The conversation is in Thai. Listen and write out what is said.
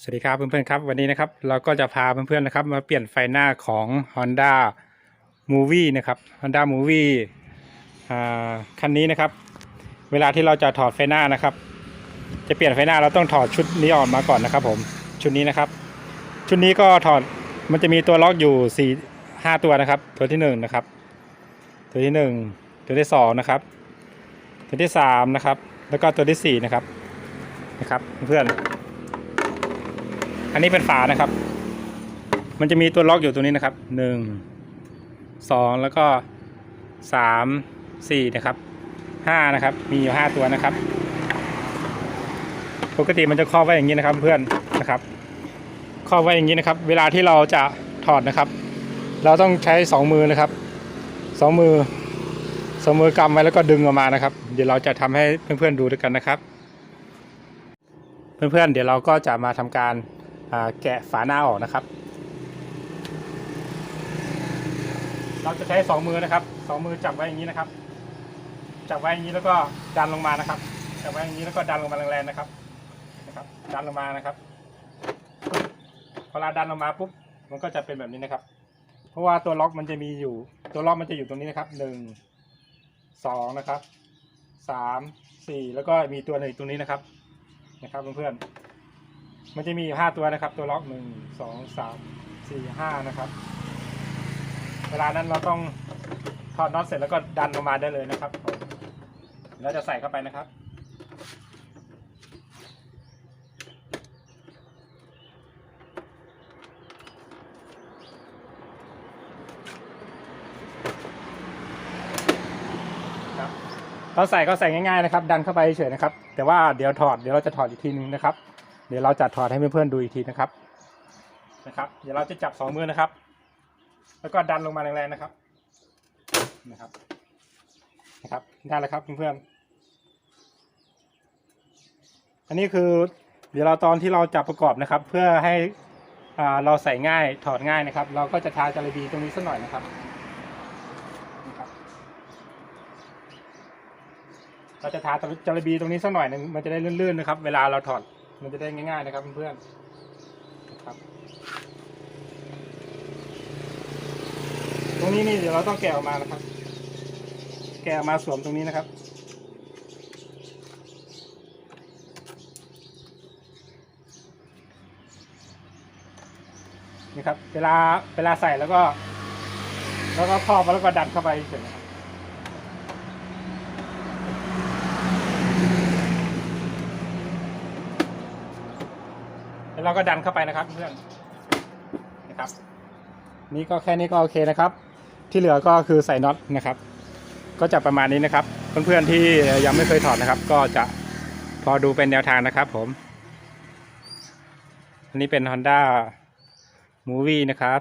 สวัสดีครับเพื่อนๆครับวันนี้นะครับเราก็จะพาเพื่อนๆนะครับมาเปลี่ยนไฟหน้าของ Honda Movie นะครับ Honda Movie อ่คันนี้นะครับ เวลาที่เราจะถอดไฟหน้านะครับ จะเปลี่ยนไฟหน้าเราต้องถอดชุดนี้ออกมาก่อนนะครับ ผมชุดนี้นะครับ ชุดนี้ก็ถอดมันจะมีตัวล็อกอยู่สี่ห้าตัวนะครับ ตัวที่หนึ่งนะครับ ตัวที่หนึ่งตัวที่สองนะครับ ตัวที่สามนะครับ แล้วก็ตัวที่สี่นะครับนะครับ เพื่อน อันนี้เป็นฝานะครับ มันจะมีตัวล็อกอยู่ตรงนี้นะครับหนึ่งสองแล้วก็สามสี่นะครับห้านะครับ มีอยู่ห้าตัวนะครับ ปกติมันจะครอบไว้อย่างนี้นะครับเพื่อนนะครับครอบไว้อย่างนี้นะครับ เวลาที่เราจะถอดนะครับ เราต้องใช้สองมือนะครับสองมือสองมือกำไว้แล้วก็ดึงออกมานะครับ เดี๋ยวเราจะทำให้เพื่อนๆดูด้วยกันนะครับ เพื่อนๆเดี๋ยวเราก็จะมาทำการ แกะฝาหน้าออกนะครับ เราจะใช้สองมือนะครับสองมือจับไว้อย่างนี้นะครับ จับไว้อย่างนี้แล้วก็ดันลงมานะครับ จับไว้อย่างนี้แล้วก็ดันลงมาแรงๆนะครับนะครับ ดันลงมานะครับพอเราดันลงมาปุ๊บมันก็จะเป็นแบบนี้นะครับ เพราะว่าตัวล็อกมันจะมีอยู่ ตัวล็อกมันจะอยู่ตรงนี้นะครับหนึ่งสองนะครับสามสี่แล้วก็มีตัวหนึ่งตรงนี้นะครับนะครับเพื่อนๆ มันจะมีอยู่ห้าตัวนะครับ ตัวล็อกหนึ่งสองสามสี่ห้านะครับ เวลานั้นเราต้องถอดน็อตเสร็จแล้วก็ดันออกมาได้เลยนะครับแล้วจะใส่เข้าไปนะครับเราใส่ก็ใส่ง่ายๆนะครับ ดันเข้าไปเฉยนะครับ แต่ว่าเดี๋ยวถอดเดี๋ยวเราจะถอดอีกทีนึงนะครับ ดี๋ยวเราจะถอดให้เพื่อนๆดูอีกทีนะครับนะครับ เดี๋ยวเราจะจับสองมือนะครับ แล้วก็ดันลงมาแรงๆนะครับนะครับนะครับได้แล้วครับเพื่อนๆอันนี้คือเดี๋ยวเราตอนที่เราจับประกอบนะครับ เพื่อให้อ่าเราใส่ง่ายถอดง่ายนะครับ เราก็จะทาจาระบีตรงนี้สักหน่อยนะครับนะครับเราจะทาจาระบีตรงนี้สักหน่อยหนึงมันจะได้ลื่นๆนะครับ เวลาเราถอด มันจะได้ง่ายๆนะครับเพื่อนๆนะครับตรงนี้นี่เดี๋ยวเราต้องแกะออกมานะครับ แกะออกมาสวมตรงนี้นะครับนี่ครับ เวลาเวลาใส่แล้วก็ แล้วก็ครอบแล้วก็ดันเข้าไปเฉยๆนะครับ แล้วเราก็ดันเข้าไปนะครับเพื่อนนะครับ นี่ก็แค่นี้ก็โอเคนะครับ ที่เหลือก็คือใส่น็อตนะครับ ก็จะประมาณนี้นะครับ เพื่อนๆที่ยังไม่เคยถอดนะครับ ก็จะพอดูเป็นแนวทางนะครับ ผม อันนี้เป็น Honda Movie นะครับ